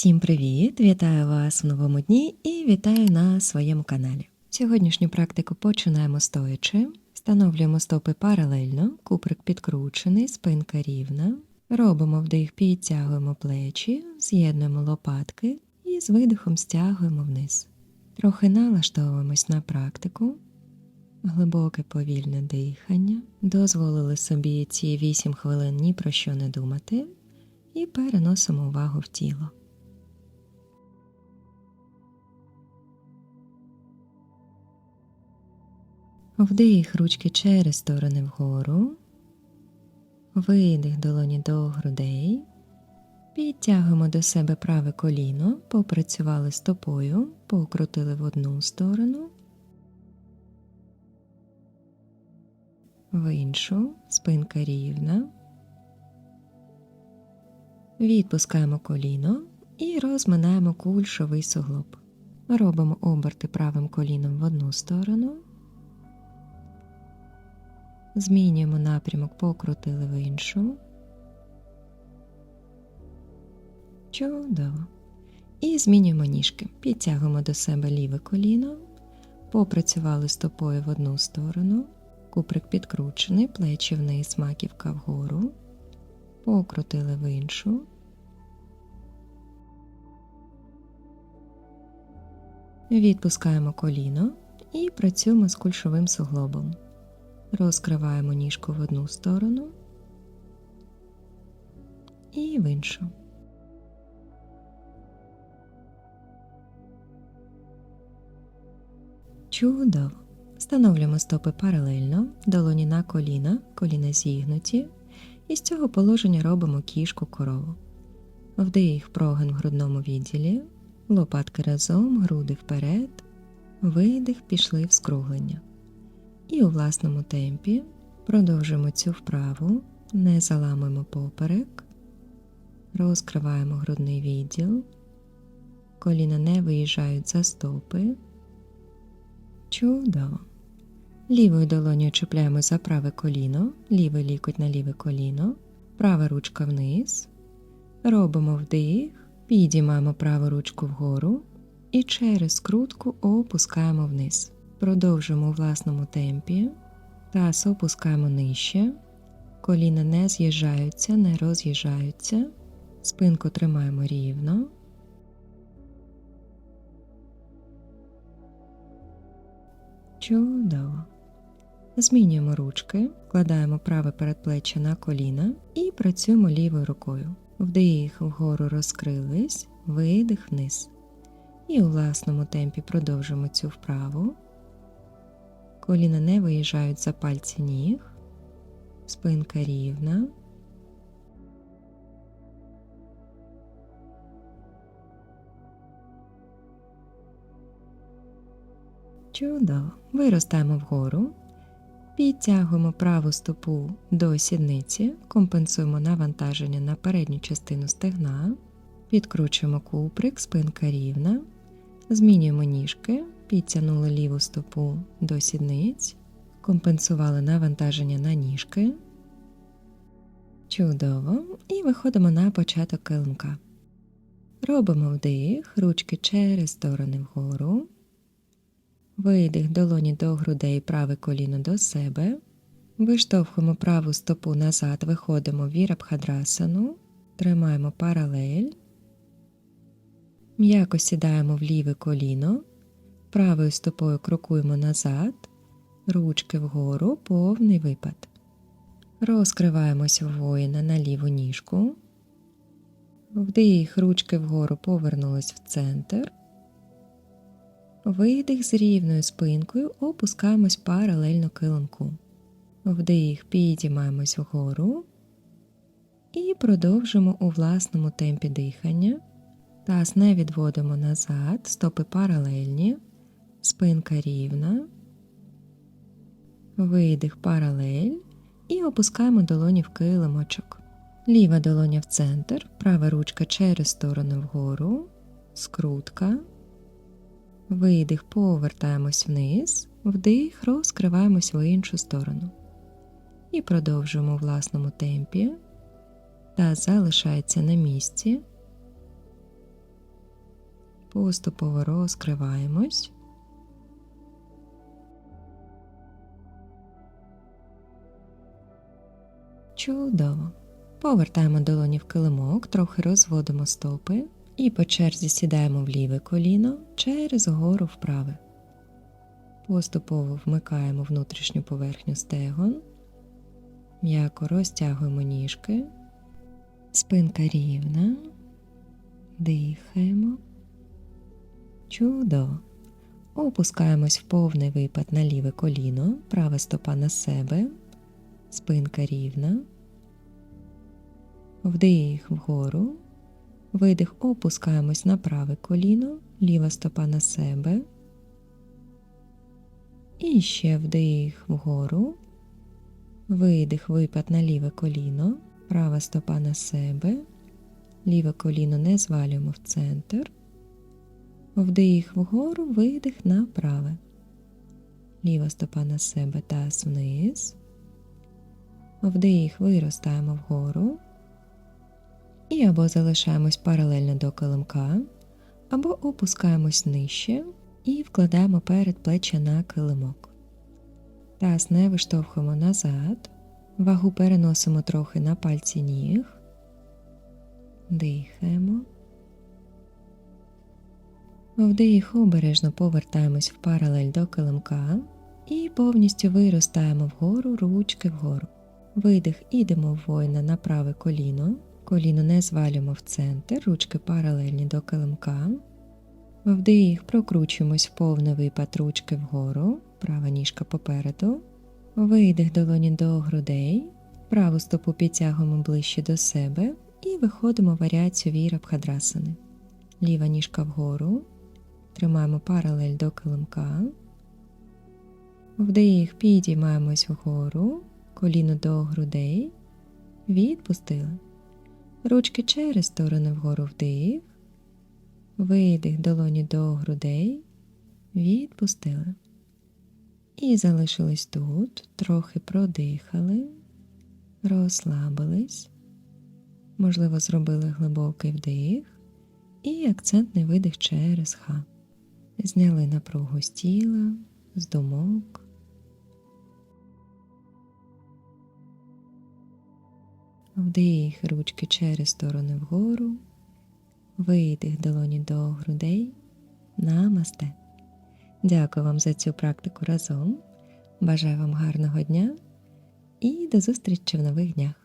Всім привіт! Вітаю вас в новому дні і вітаю на своєму каналі. Сьогоднішню практику починаємо стоячи, встановлюємо стопи паралельно, куприк підкручений, спинка рівна. Робимо вдих, підтягуємо плечі, з'єднуємо лопатки і з видихом стягуємо вниз. Трохи налаштовуємось на практику, глибоке повільне дихання, дозволили собі ці 8 хвилин ні про що не думати, і переносимо увагу в тіло. Вдих ручки через сторони вгору, видих долоні до грудей, підтягуємо до себе праве коліно, попрацювали стопою, покрутили в одну сторону, в іншу, спинка рівна. Відпускаємо коліно і розминаємо кульшовий суглоб. Робимо оберти правим коліном в одну сторону. Змінюємо напрямок, покрутили в іншу. Чудово. І змінюємо ніжки. Підтягуємо до себе ліве коліно, попрацювали стопою в одну сторону, куприк підкручений, плечі вниз, маківка вгору, покрутили в іншу. Відпускаємо коліно і працюємо з кульшовим суглобом. Розкриваємо ніжку в одну сторону і в іншу. Чудово. Встановлюємо стопи паралельно, долоні на коліна, коліна зігнуті, і з цього положення робимо кішку корову. Вдих прогин в грудному відділі, лопатки разом, груди вперед, видих пішли в скруглення. І у власному темпі продовжуємо цю вправу, не заламуємо поперек, розкриваємо грудний відділ, коліна не виїжджають за стопи. Чудово. Лівою долонею чіпляємо за праве коліно, лівий лікоть на ліве коліно, права ручка вниз. Робимо вдих, підіймаємо праву ручку вгору і через скрутку опускаємо вниз. Продовжуємо у власному темпі. Таз опускаємо нижче. Коліна не з'їжджаються, не роз'їжджаються. Спинку тримаємо рівно. Чудово. Змінюємо ручки, вкладаємо праве передплеччя на коліна і працюємо лівою рукою. Вдих вгору розкрились, видих вниз. І у власному темпі продовжуємо цю вправу. Коліна не виїжджають за пальці ніг, спинка рівна. Чудово. Виростаємо вгору, підтягуємо праву стопу до сідниці, компенсуємо навантаження на передню частину стегна, підкручуємо куприк, спинка рівна, змінюємо ніжки, підтягнули ліву стопу до сідниць, компенсували навантаження на ніжки. Чудово. І виходимо на початок килимка. Робимо вдих, ручки через сторони вгору. Видих долоні до грудей, праве коліно до себе. Виштовхуємо праву стопу назад, виходимо в вірабхадрасану, тримаємо паралель. М'яко сідаємо в ліве коліно, правою стопою крокуємо назад, ручки вгору, повний випад. Розкриваємося в воїна на ліву ніжку. Вдих, ручки вгору повернулись в центр. Видих з рівною спинкою, опускаємось паралельно килимку. Вдих, підіймаємось вгору і продовжимо у власному темпі дихання. Таз не відводимо назад, стопи паралельні, спинка рівна, видих паралель і опускаємо долоні в килимочок. Ліва долоня в центр, права ручка через сторону вгору, скрутка. Видих, повертаємось вниз, вдих, розкриваємось в іншу сторону. І продовжуємо у власному темпі. Таз залишається на місці. Поступово розкриваємось. Чудово. Повертаємо долоні в килимок, трохи розводимо стопи і по черзі сідаємо в ліве коліно через гору в праве. Поступово вмикаємо внутрішню поверхню стегон, м'яко розтягуємо ніжки, спинка рівна, дихаємо. Чудово. Опускаємось в повний випад на ліве коліно, права стопа на себе, спинка рівна. Вдих вгору, видих, опускаємось на праве коліно, ліва стопа на себе. І ще вдих вгору, видих, випад на ліве коліно, права стопа на себе, ліве коліно не звалюємо в центр. Вдих вгору, видих на праве. Ліва стопа на себе, таз вниз. Вдих, виростаємо вгору. І або залишаємось паралельно до килимка, або опускаємось нижче і вкладаємо перед плечі на килимок. Таз не виштовхуємо назад, вагу переносимо трохи на пальці ніг. Дихаємо. Вдих обережно повертаємось в паралель до килимка і повністю виростаємо вгору, ручки вгору. Видих, ідемо в воїна на праве коліно, коліно не звалюємо в центр, ручки паралельні до килимка. Вдих, прокручуємось в повний випад ручки вгору, права ніжка попереду. Видих долоні до грудей, праву стопу підтягуємо ближче до себе і виходимо в варіацію віра бхадрасани. Ліва ніжка вгору, тримаємо паралель до килимка. Вдих, підіймаємось вгору, коліно до грудей, відпустили. Ручки через сторони вгору вдих, видих долоні до грудей, відпустили. І залишились тут, трохи продихали, розслабились, можливо, зробили глибокий вдих і акцентний видих через ха. Зняли напругу з тіла, з думок. Вдих ручки через сторони вгору, видих долоні до грудей. Намасте. Дякую вам за цю практику разом. Бажаю вам гарного дня і до зустрічі в нових днях.